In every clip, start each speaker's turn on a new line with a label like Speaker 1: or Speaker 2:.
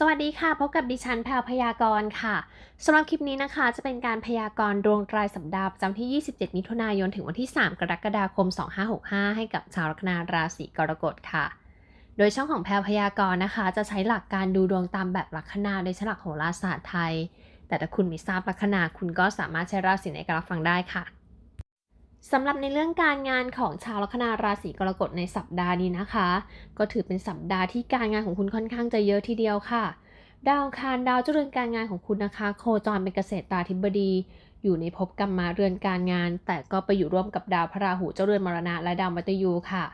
Speaker 1: สวัสดีค่ะ พบกับดิฉันแพรวพยากรณ์ค่ะสำหรับคลิปนี้นะคะ จะเป็นการพยากรณ์ดวงรายสัปดาห์ประจำที่ 27 มิถุนายน ถึงวันที่ 3 กรกฎาคม 2565 ให้กับชาวลัคนาราศีกรกฎค่ะ โดยช่องของแพรวพยากรณ์นะคะ จะใช้หลักการดูดวงตามแบบลัคนาโดยใช้หลักโหราศาสตร์ไทย แต่ถ้าคุณไม่ทราบลัคนาคุณก็สามารถใช้ราศีไหนก็รับฟังได้ค่ะ สำหรับในเรื่องการงานของชาวลัคนาราศีกรกฎในสัปดาห์นี้นะคะ ก็ถือเป็นสัปดาห์ที่การงานของคุณค่อนข้างจะเยอะทีเดียวค่ะ ดาวคารดาวเจริญการงานของคุณนะคะ โคจรเป็นเกษตราธิบดี อยู่ในภพกรรมมาเรือนการงาน แต่ก็ไปอยู่ร่วมกับดาวพระราหูเจ้าเรือนมรณะและดาวมัตยูค่ะ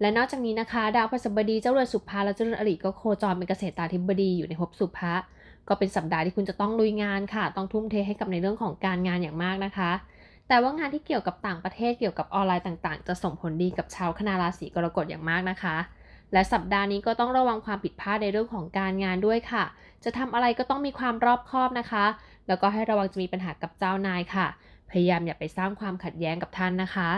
Speaker 1: และนอกจากนี้นะคะ ดาวพฤหัสบดีเจ้าเรือนสุภาและเจ้าเรือนอริก็โคจรเป็นเกษตราธิบดีอยู่ในภพสุภะก็เป็นสัปดาห์ที่คุณจะต้องลุยงานค่ะ ต้องทุ่มเทให้กับในเรื่องของการงานอย่างมากนะคะ แต่ว่างานที่เกี่ยวกับต่างประเทศเกี่ยวกับออนไลน์ต่างๆ จะส่งผลดีกับชาวคณาราศีกรกฎอย่างมากนะคะ และสัปดาห์นี้ก็ต้องระวังความผิดพลาดในเรื่องของการงานด้วยค่ะ จะทำอะไรก็ต้องมีความรอบคอบนะคะ แล้วก็ให้ระวังจะมีปัญหากับเจ้านายค่ะ พยายามอย่าไปสร้างความขัดแย้งกับท่านนะคะ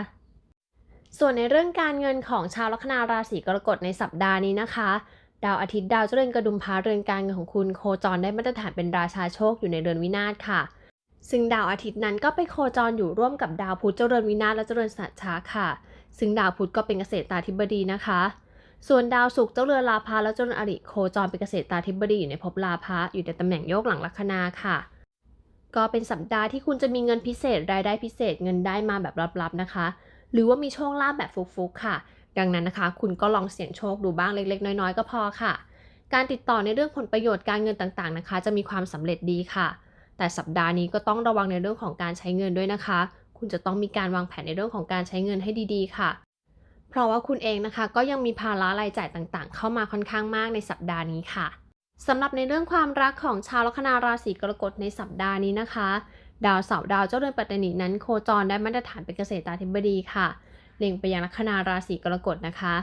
Speaker 1: ส่วนในเรื่องการเงินของชาวลัคนาราศีกรกฎในสัปดาห์นี้นะคะ ดาวอาทิตย์ดาวเจริญกระดุมพาเรือนการเงินของคุณโคจรได้มาตรฐานเป็นราชาโชคอยู่ในเรือนวินาศค่ะ ซึ่งดาวอาทิตย์นั้นก็ไปโคจรอยู่ร่วมกับดาวพุธเจริญวินาศและเจริญสัจฉาค่ะ ซึ่งดาวพุธก็เป็นเกษตรตาธิบดีนะคะ ส่วนดาวศุกร์เจ้าเรือนลาภาและเจรือนอริโคจรเป็นเกษตรตาธิบดีอยู่ในภพลาภะอยู่ในตำแหน่งโยกหลังลัคนาค่ะ ก็เป็นสัปดาห์ที่คุณจะมีเงินพิเศษรายได้พิเศษเงินได้มาแบบลับๆนะคะ หรือว่ามีโชคลาภแบบฟุกๆค่ะ ดังนั้นนะคะ คุณก็ลองเสี่ยงโชคดูบ้างเล็ก ๆ น้อยๆ ก็พอค่ะ การติดต่อในเรื่องผลประโยชน์การเงินต่างๆนะคะ จะมีความสำเร็จดีค่ะ แต่สัปดาห์นี้ก็ต้องระวังในเรื่องของการใช้เงินด้วยนะคะ คุณจะต้องมีการวางแผนในเรื่องของการใช้เงินให้ดีๆ ค่ะ เพราะว่าคุณเองนะคะก็ยังมีภาระรายจ่ายต่างๆ เข้ามาค่อนข้างมากในสัปดาห์นี้ค่ะสำหรับในเรื่องความรักของชาวลัคนาราศีกรกฎในสัปดาห์นี้นะคะ ดาวเสาร์ดาวเจ้าเรือนปัตตานีนั้นโคจรได้มาตรฐานเป็นเกษตราธิบดีค่ะ เล็งไปยังลัคนาราศีกรกฎนะคะ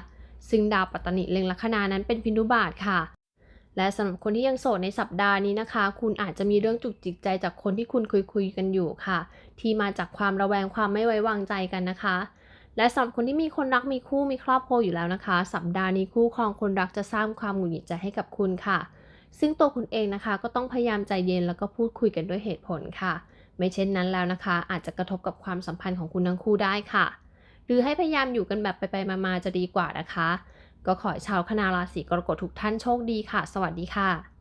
Speaker 1: ซึ่งดาวปัตตานีเล็งลัคนานั้นเป็นพินุบาตค่ะ และสำหรับคนที่ยังโสดในสัปดาห์นี้นะคะ คุณอาจจะมีเรื่องจุกจิกใจจากคนที่คุณคุยคุยกันอยู่ค่ะ ที่มาจากความระแวงความไม่ไว้วางใจกันนะคะ และสำหรับคนที่มีคนรักมีคู่มีครอบครัวอยู่แล้วนะคะ สัปดาห์นี้คู่ครองคนรักจะสร้างความหงุดหงิดใจให้กับคุณค่ะ ซึ่งตัวคุณเองนะคะ ก็ต้องพยายามใจเย็นแล้วก็พูดคุยกันด้วยเหตุผลค่ะ ไม่เช่นนั้นแล้วนะคะ อาจจะกระทบกับความสัมพันธ์ของคุณทั้งคู่ได้ค่ะ หรือให้พยายามอยู่กันแบบไปๆมาๆจะดีกว่านะคะ ก็ขอให้ชาวคณาราศีกรกฎทุกท่านโชคดีค่ะ สวัสดีค่ะ